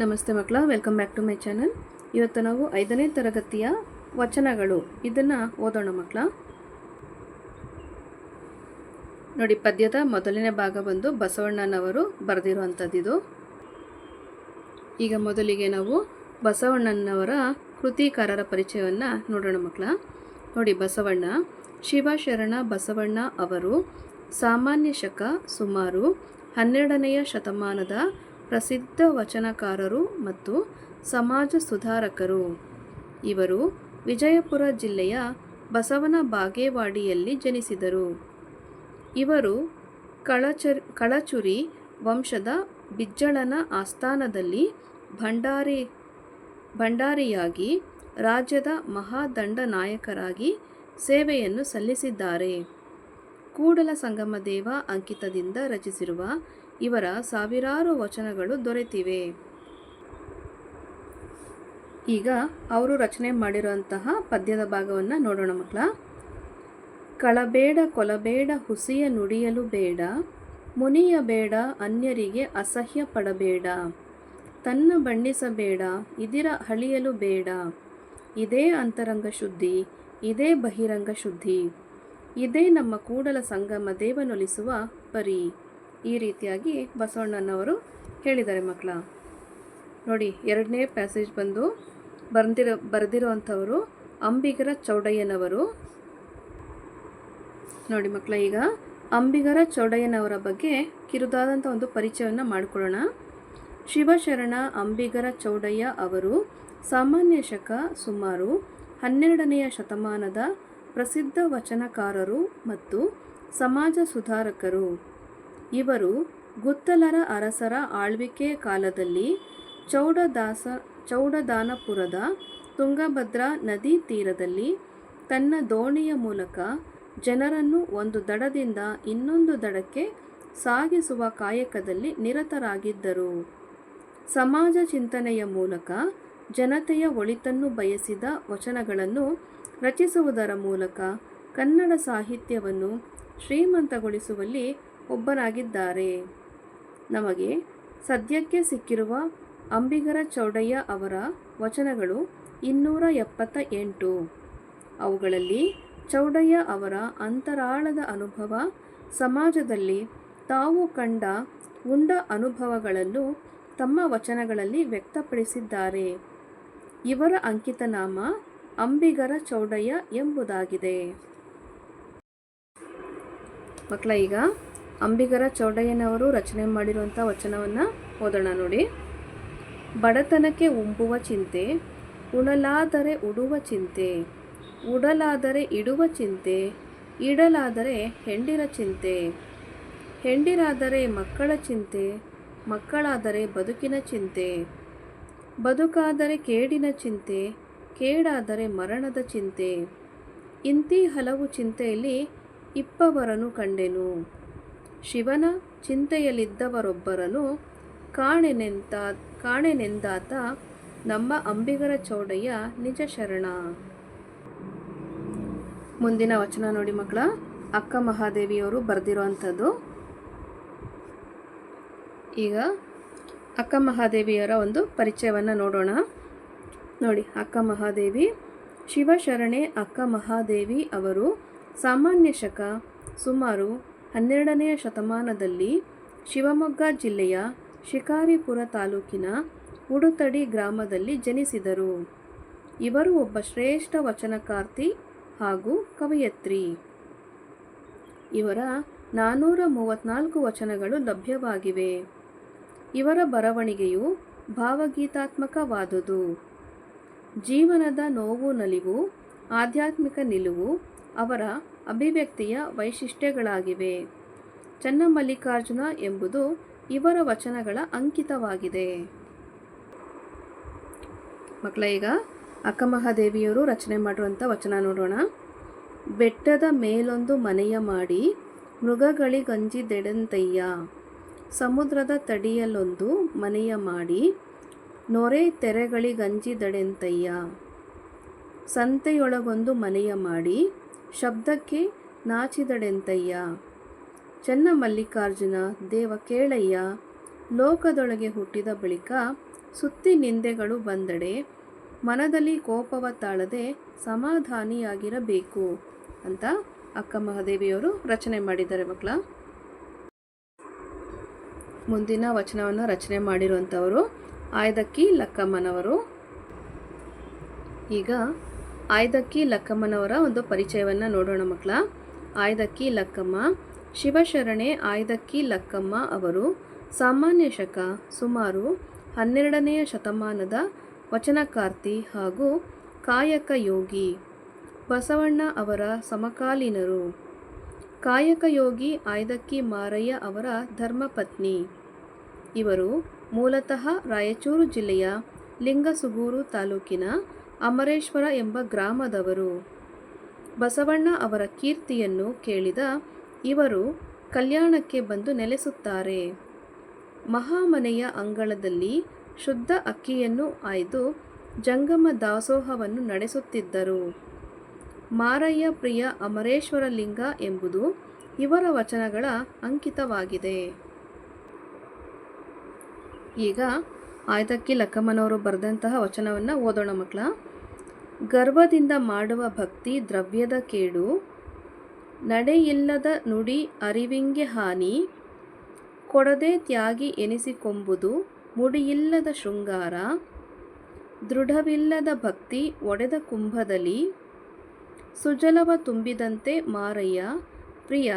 ನಮಸ್ತೆ ಮಕ್ಕಳ welcome back to my channel ಇವತ್ತು ನಾವು ಐದನೇ ತರಗತಿಯ ವಚನಗಳು. ಇದನ್ನು ಓದೋಣ ಮಕ್ಕಳ. ನೋಡಿ, ಪದ್ಯದ ಮೊದಲನೇ ಭಾಗ ಬಂದು ಬಸವಣ್ಣನವರು ಬರೆದಿರುವಂಥದ್ದಿದು. ಈಗ ಮೊದಲಿಗೆ ನಾವು ಬಸವಣ್ಣನವರ ಕೃತಿಕಾರರ ಪರಿಚಯವನ್ನು ನೋಡೋಣ ಮಕ್ಕಳ. ನೋಡಿ, ಬಸವಣ್ಣ, ಶಿವಶರಣ ಬಸವಣ್ಣ ಅವರು ಸಾಮಾನ್ಯ ಶಕ ಸುಮಾರು ಹನ್ನೆರಡನೆಯ ಶತಮಾನದ ಪ್ರಸಿದ್ಧ ವಚನಕಾರರು ಮತ್ತು ಸಮಾಜ ಸುಧಾರಕರು. ಇವರು ವಿಜಯಪುರ ಜಿಲ್ಲೆಯ ಬಸವನ ಬಾಗೇವಾಡಿಯಲ್ಲಿ ಜನಿಸಿದರು. ಇವರು ಕಳಚರ್, ಕಳಚುರಿ ವಂಶದ ಬಿಜ್ಜಳನ ಆಸ್ಥಾನದಲ್ಲಿ ಭಂಡಾರಿ, ಭಂಡಾರಿಯಾಗಿ ರಾಜ್ಯದ ಮಹಾದಂಡ ನಾಯಕರಾಗಿ ಸೇವೆಯನ್ನು ಸಲ್ಲಿಸಿದ್ದಾರೆ. ಕೂಡಲ ಸಂಗಮ ದೇವ ಅಂಕಿತದಿಂದ ರಚಿಸಿರುವ ಇವರ ಸಾವಿರಾರು ವಚನಗಳು ದೊರೆತಿವೆ. ಈಗ ಅವರು ರಚನೆ ಮಾಡಿರುವಂತಹ ಪದ್ಯದ ಭಾಗವನ್ನು ನೋಡೋಣ ಮಕ್ಕಳ. ಕಳಬೇಡ ಕೊಲಬೇಡ ಹುಸಿಯ ನುಡಿಯಲು ಬೇಡ, ಮುನಿಯ ಬೇಡ ಅನ್ಯರಿಗೆ ಅಸಹ್ಯ ಪಡಬೇಡ, ತನ್ನ ಬಣ್ಣಿಸಬೇಡ, ಇದಿರ ಹಳಿಯಲು ಬೇಡ, ಇದೇ ಅಂತರಂಗ ಶುದ್ಧಿ, ಇದೇ ಬಹಿರಂಗ ಶುದ್ಧಿ, ಇದೇ ನಮ್ಮ ಕೂಡಲ ಸಂಗಮ ದೇವನೊಲಿಸುವ ಪರಿ. ಈ ರೀತಿಯಾಗಿ ಬಸವಣ್ಣನವರು ಹೇಳಿದ್ದಾರೆ ಮಕ್ಕಳ. ನೋಡಿ, ಎರಡನೇ ಪ್ಯಾಸೇಜ್ ಬಂದು ಬರೆದಿರೋ ಬರೆದಿರುವಂಥವರು ಅಂಬಿಗರ ಚೌಡಯ್ಯನವರು. ನೋಡಿ ಮಕ್ಕಳ, ಈಗ ಅಂಬಿಗರ ಚೌಡಯ್ಯನವರ ಬಗ್ಗೆ ಕಿರುದಾದಂಥ ಒಂದು ಪರಿಚಯವನ್ನು ಮಾಡಿಕೊಳ್ಳೋಣ. ಶಿವಶರಣ ಅಂಬಿಗರ ಚೌಡಯ್ಯ ಅವರು ಸಾಮಾನ್ಯ ಶಕ ಸುಮಾರು ಹನ್ನೆರಡನೆಯ ಶತಮಾನದ ಪ್ರಸಿದ್ಧ ವಚನಕಾರರು ಮತ್ತು ಸಮಾಜ ಸುಧಾರಕರು. ಇವರು ಗುತ್ತಲರ ಅರಸರ ಆಳ್ವಿಕೆ ಕಾಲದಲ್ಲಿ ಚೌಡದಾಸ, ಚೌಡದಾನಪುರದ ತುಂಗಭದ್ರಾ ನದಿ ತೀರದಲ್ಲಿ ತನ್ನ ದೋಣಿಯ ಮೂಲಕ ಜನರನ್ನು ಒಂದು ದಡದಿಂದ ಇನ್ನೊಂದು ದಡಕ್ಕೆ ಸಾಗಿಸುವ ಕಾಯಕದಲ್ಲಿ ನಿರತರಾಗಿದ್ದರು. ಸಮಾಜ ಚಿಂತನೆಯ ಮೂಲಕ ಜನತೆಯ ಒಳಿತನ್ನು ಬಯಸಿದ ವಚನಗಳನ್ನು ರಚಿಸುವುದರ ಮೂಲಕ ಕನ್ನಡ ಸಾಹಿತ್ಯವನ್ನು ಶ್ರೀಮಂತಗೊಳಿಸುವಲ್ಲಿ ಒಬ್ಬರಾಗಿದ್ದಾರೆ ನಮಗೆ ಸದ್ಯಕ್ಕೆ ಸಿಕ್ಕಿರುವ ಅಂಬಿಗರ ಚೌಡಯ್ಯ ಅವರ ವಚನಗಳು ಇನ್ನೂರ ಎಪ್ಪತ್ತ ಎಂಟು ಅವುಗಳಲ್ಲಿ ಚೌಡಯ್ಯ ಅವರ ಅಂತರಾಳದ ಅನುಭವ ಸಮಾಜದಲ್ಲಿ ತಾವು ಕಂಡ ಉಂಡ ಅನುಭವಗಳನ್ನು ತಮ್ಮ ವಚನಗಳಲ್ಲಿ ವ್ಯಕ್ತಪಡಿಸಿದ್ದಾರೆ. ಇವರ ಅಂಕಿತನಾಮ ಅಂಬಿಗರ ಚೌಡಯ್ಯ ಎಂಬುದಾಗಿದೆ. ಮಕ್ಕಳ, ಈಗ ಅಂಬಿಗರ ಚೌಡಯ್ಯನವರು ರಚನೆ ಮಾಡಿರುವಂಥ ವಚನವನ್ನು ಓದೋಣ ನೋಡಿ. ಬಡತನಕ್ಕೆ ಉಂಬುವ ಚಿಂತೆ, ಉಣಲಾದರೆ ಉಡುವ ಚಿಂತೆ, ಉಡಲಾದರೆ ಇಡುವ ಚಿಂತೆ, ಇಡಲಾದರೆ ಹೆಂಡಿರ ಚಿಂತೆ, ಹೆಂಡಿರಾದರೆ ಮಕ್ಕಳ ಚಿಂತೆ, ಮಕ್ಕಳಾದರೆ ಬದುಕಿನ ಚಿಂತೆ, ಬದುಕಾದರೆ ಕೇಡಿನ ಚಿಂತೆ, ಕೇಡಾದರೆ ಮರಣದ ಚಿಂತೆ. ಇಂತಿ ಹಲವು ಚಿಂತೆಯಲ್ಲಿ ಇಪ್ಪವರನು ಕಂಡೆನು. ಶಿವನ ಚಿಂತೆಯಲ್ಲಿದ್ದವರೊಬ್ಬರನು ಕಾಣೆನೆಂತ ಕಾಣೆನೆಂದಾತ ನಮ್ಮ ಅಂಬಿಗರ ಚೌಡಯ್ಯ ನಿಜ ಶರಣ. ಮುಂದಿನ ವಚನ ನೋಡಿ ಮಕ್ಕಳ, ಅಕ್ಕ ಮಹಾದೇವಿಯವರು ಬರೆದಿರುವಂಥದ್ದು. ಈಗ ಅಕ್ಕ ಮಹಾದೇವಿಯವರ ಒಂದು ಪರಿಚಯವನ್ನು ನೋಡೋಣ. ನೋಡಿ, ಅಕ್ಕ ಮಹಾದೇವಿ, ಶಿವಶರಣೆ ಅಕ್ಕ ಮಹಾದೇವಿ ಅವರು ಸಾಮಾನ್ಯ ಶಕ, ಸುಮಾರು ಹನ್ನೆರಡನೆಯ ಶತಮಾನದಲ್ಲಿ ಶಿವಮೊಗ್ಗ ಜಿಲ್ಲೆಯ ಶಿಕಾರಿಪುರ ತಾಲೂಕಿನ ಉಡುತಡಿ ಗ್ರಾಮದಲ್ಲಿ ಜನಿಸಿದರು. ಇವರು ಒಬ್ಬ ಶ್ರೇಷ್ಠ ವಚನಕಾರ್ತಿ ಹಾಗೂ ಕವಯತ್ರಿ. ಇವರ ನಾನ್ನೂರ ಮೂವತ್ತ್ನಾಲ್ಕು ವಚನಗಳು ಲಭ್ಯವಾಗಿವೆ. ಇವರ ಬರವಣಿಗೆಯು ಭಾವಗೀತಾತ್ಮಕವಾದುದು. ಜೀವನದ ನೋವು ನಲಿವು, ಆಧ್ಯಾತ್ಮಿಕ ನಿಲುವು ಅವರ ಅಭಿವ್ಯಕ್ತಿಯ ವೈಶಿಷ್ಟ್ಯಗಳಾಗಿವೆ. ಚನ್ನಮಲ್ಲಿಕಾರ್ಜುನ ಎಂಬುದು ಇವರ ವಚನಗಳ ಅಂಕಿತವಾಗಿದೆ. ಮಕ್ಕಳ, ಈಗ ಅಕ್ಕಮಹಾದೇವಿಯವರು ರಚನೆ ಮಾಡಿರುವಂಥ ವಚನ ನೋಡೋಣ. ಬೆಟ್ಟದ ಮೇಲೊಂದು ಮನೆಯ ಮಾಡಿ ಮೃಗಗಳಿಗಂಜಿದೆಡಂತಯ್ಯ ಸಮುದ್ರದ ತಡಿಯಲ್ಲೊಂದು ಮನೆಯ ಮಾಡಿ ನೊರೆ ತೆರೆಗಳಿಗಂಜಿದಡೆಂತಯ್ಯ ಸಂತೆಯೊಳಗೊಂದು ಮನೆಯ ಮಾಡಿ ಶಬ್ದಕ್ಕೆ ನಾಚಿದಡೆಂತಯ್ಯ. ಚೆನ್ನ ಮಲ್ಲಿಕಾರ್ಜುನ, ದೇವ ಕೇಳಯ್ಯ, ಲೋಕದೊಳಗೆ ಹುಟ್ಟಿದ ಬಳಿಕ ಸುತ್ತಿ ನಿಂದೆಗಳು ಬಂದಡೆ, ಮನದಲ್ಲಿ ಕೋಪವ ತಾಳದೆ ಸಮಾಧಾನಿಯಾಗಿರಬೇಕು ಅಂತ ಅಕ್ಕ ಮಹಾದೇವಿಯವರು ರಚನೆ ಮಾಡಿದ್ದಾರೆ ಮಕ್ಕಳ. ಮುಂದಿನ ವಚನವನ್ನು ರಚನೆ ಮಾಡಿರುವಂಥವರು ಆಯ್ದಕ್ಕಿ ಲಕ್ಕಮ್ಮನವರು. ಈಗ ಆಯ್ದಕ್ಕಿ ಲಕ್ಕಮ್ಮನವರ ಒಂದು ಪರಿಚಯವನ್ನು ನೋಡೋಣ ಮಕ್ಕಳ. ಆಯ್ದಕ್ಕಿ ಲಕ್ಕಮ್ಮ, ಶಿವಶರಣೆ ಆಯ್ದಕ್ಕಿ ಲಕ್ಕಮ್ಮ ಅವರು ಸಾಮಾನ್ಯ ಶಕ ಸುಮಾರು ಹನ್ನೆರಡನೆಯ ಶತಮಾನದ ವಚನಕಾರ್ತಿ ಹಾಗೂ ಕಾಯಕ ಯೋಗಿ ಬಸವಣ್ಣ ಅವರ ಸಮಕಾಲೀನರು. ಕಾಯಕ ಯೋಗಿ ಆಯ್ದಕ್ಕಿ ಮಾರಯ್ಯ ಅವರ ಧರ್ಮಪತ್ನಿ. ಇವರು ಮೂಲತಃ ರಾಯಚೂರು ಜಿಲ್ಲೆಯ ಲಿಂಗಸುಗೂರು ತಾಲೂಕಿನ ಅಮರೇಶ್ವರ ಎಂಬ ಗ್ರಾಮದವರು. ಬಸವಣ್ಣ ಅವರ ಕೀರ್ತಿಯನ್ನು ಕೇಳಿದ ಇವರು ಕಲ್ಯಾಣಕ್ಕೆ ಬಂದು ನೆಲೆಸುತ್ತಾರೆ. ಮಹಾಮನೆಯ ಅಂಗಳದಲ್ಲಿ ಶುದ್ಧ ಅಕ್ಕಿಯನ್ನು ಆಯ್ದು ಜಂಗಮ ದಾಸೋಹವನ್ನು ನಡೆಸುತ್ತಿದ್ದರು. ಮಾರಯ್ಯ ಪ್ರಿಯ ಅಮರೇಶ್ವರ ಲಿಂಗ ಎಂಬುದು ಇವರ ವಚನಗಳ ಅಂಕಿತವಾಗಿದೆ. ಈಗ ಆಯ್ದಕ್ಕಿ ಲಕ್ಕಮ್ಮನವರು ಬರೆದಂತಹ ವಚನವನ್ನು ಓದೋಣ ಮಕ್ಕಳ. ಗರ್ವದಿಂದ ಮಾಡುವ ಭಕ್ತಿ ದ್ರವ್ಯದ ಕೇಡು, ನಡೆಯಿಲ್ಲದ ನುಡಿ ಅರಿವಿಂಗೆ ಹಾನಿ, ಕೊಡದೆ ತ್ಯಾಗಿ ಎನಿಸಿಕೊಂಬುದು ಮುಡಿಯಿಲ್ಲದ ಶೃಂಗಾರ, ದೃಢವಿಲ್ಲದ ಭಕ್ತಿ ಒಡೆದ ಕುಂಭದಲ್ಲಿ, ಸುಜಲವ ತುಂಬಿದಂತೆ ಮಾರಯ್ಯ, ಪ್ರಿಯ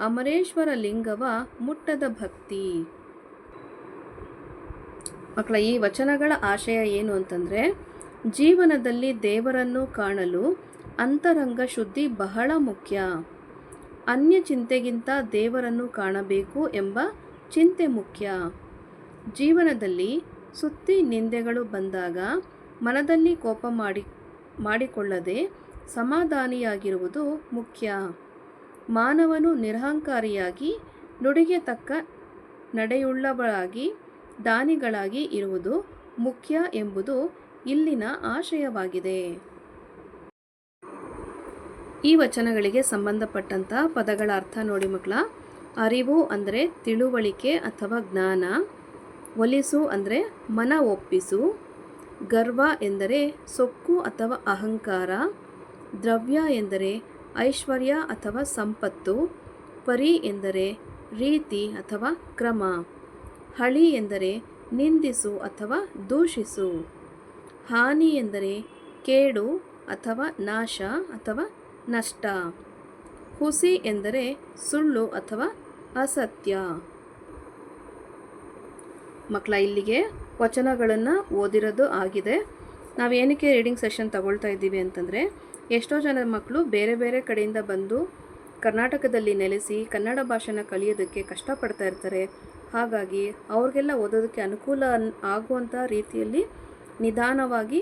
ಅಮರೇಶ್ವರ ಲಿಂಗವ ಮುಟ್ಟದ ಭಕ್ತಿ. ಮಕ್ಕಳ, ಈ ವಚನಗಳ ಆಶಯ ಏನು ಅಂತಂದರೆ ಜೀವನದಲ್ಲಿ ದೇವರನ್ನು ಕಾಣಲು ಅಂತರಂಗ ಶುದ್ಧಿ ಬಹಳ ಮುಖ್ಯ. ಅನ್ಯ ಚಿಂತೆಗಿಂತ ದೇವರನ್ನು ಕಾಣಬೇಕು ಎಂಬ ಚಿಂತೆ ಮುಖ್ಯ. ಜೀವನದಲ್ಲಿ ಸುತ್ತಿ ನಿಂದೆಗಳು ಬಂದಾಗ ಮನದಲ್ಲಿ ಕೋಪ ಮಾಡಿ, ಮಾಡಿಕೊಳ್ಳದೆ ಸಮಾಧಾನಿಯಾಗಿರುವುದು ಮುಖ್ಯ. ಮಾನವನು ನಿರಹಂಕಾರಿಯಾಗಿ, ನುಡಿಗೆ ತಕ್ಕ ನಡೆಯುಳ್ಳವಳಾಗಿ, ದಾನಿಗಳಾಗಿ ಇರುವುದು ಮುಖ್ಯ ಎಂಬುದು ಇಲ್ಲಿನ ಆಶಯವಾಗಿದೆ. ಈ ವಚನಗಳಿಗೆ ಸಂಬಂಧಪಟ್ಟಂಥ ಪದಗಳ ಅರ್ಥ ನೋಡಿ ಮಕ್ಕಳ. ಅರಿವು ಅಂದರೆ ತಿಳುವಳಿಕೆ ಅಥವಾ ಜ್ಞಾನ. ಒಲಿಸು ಅಂದರೆ ಮನ ಒಪ್ಪಿಸು ಗರ್ವ ಎಂದರೆ ಸೊಕ್ಕು ಅಥವಾ ಅಹಂಕಾರ. ದ್ರವ್ಯ ಎಂದರೆ ಐಶ್ವರ್ಯ ಅಥವಾ ಸಂಪತ್ತು. ಪರಿ ಎಂದರೆ ರೀತಿ ಅಥವಾ ಕ್ರಮ. ಹಳಿ ಎಂದರೆ ನಿಂದಿಸು ಅಥವಾ ದೂಷಿಸು. ಹಾನಿ ಎಂದರೆ ಕೇಡು ಅಥವಾ ನಾಶ ಅಥವಾ ನಷ್ಟ. ಹುಸಿ ಎಂದರೆ ಸುಳ್ಳು ಅಥವಾ ಅಸತ್ಯ. ಮಕ್ಕಳ ಇಲ್ಲಿಗೆ ವಚನಗಳನ್ನು ಓದಿರೋದು ಆಗಿದೆ. ನಾವು ಏನಕ್ಕೆ ರೀಡಿಂಗ್ ಸೆಷನ್ ತಗೊಳ್ತಾ ಇದ್ದೀವಿ ಅಂತಂದರೆ, ಎಷ್ಟೋ ಜನ ಮಕ್ಕಳು ಬೇರೆ ಬೇರೆ ಕಡೆಯಿಂದ ಬಂದು ಕರ್ನಾಟಕದಲ್ಲಿ ನೆಲೆಸಿ ಕನ್ನಡ ಭಾಷೆನ ಕಲಿಯೋದಕ್ಕೆ ಕಷ್ಟಪಡ್ತಾ ಇರ್ತಾರೆ. ಹಾಗಾಗಿ ಅವ್ರಿಗೆಲ್ಲ ಓದೋದಕ್ಕೆ ಅನುಕೂಲ ಅನ್- ಆಗುವಂಥ ರೀತಿಯಲ್ಲಿ ನಿಧಾನವಾಗಿ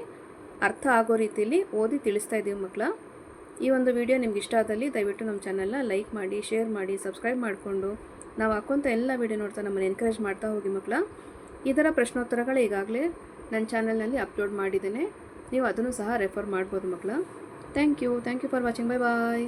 ಅರ್ಥ ಆಗೋ ರೀತಿಯಲ್ಲಿ ಓದಿ ತಿಳಿಸ್ತಾ ಇದ್ದೀವಿ ಮಕ್ಕಳ. ಈ ಒಂದು ವಿಡಿಯೋ ನಿಮ್ಗೆ ಇಷ್ಟ ಆದಲ್ಲಿ ದಯವಿಟ್ಟು ನಮ್ಮ ಚಾನಲ್ನ ಲೈಕ್ ಮಾಡಿ, ಶೇರ್ ಮಾಡಿ, ಸಬ್ಸ್ಕ್ರೈಬ್ ಮಾಡಿಕೊಂಡು ನಾವು ಹಾಕೋಂಥ ಎಲ್ಲ ವಿಡಿಯೋ ನೋಡ್ತಾ ನಮ್ಮನ್ನು ಎನ್ಕರೇಜ್ ಮಾಡ್ತಾ ಹೋಗಿ ಮಕ್ಕಳ. ಇದರ ಪ್ರಶ್ನೋತ್ತರಗಳು ಈಗಾಗಲೇ ನನ್ನ ಚಾನಲ್ನಲ್ಲಿ ಅಪ್ಲೋಡ್ ಮಾಡಿದ್ದೇನೆ. ನೀವು ಅದನ್ನು ಸಹ ರೆಫರ್ ಮಾಡ್ಬೋದು ಮಕ್ಕಳ. Thank you thank you for watching bye bye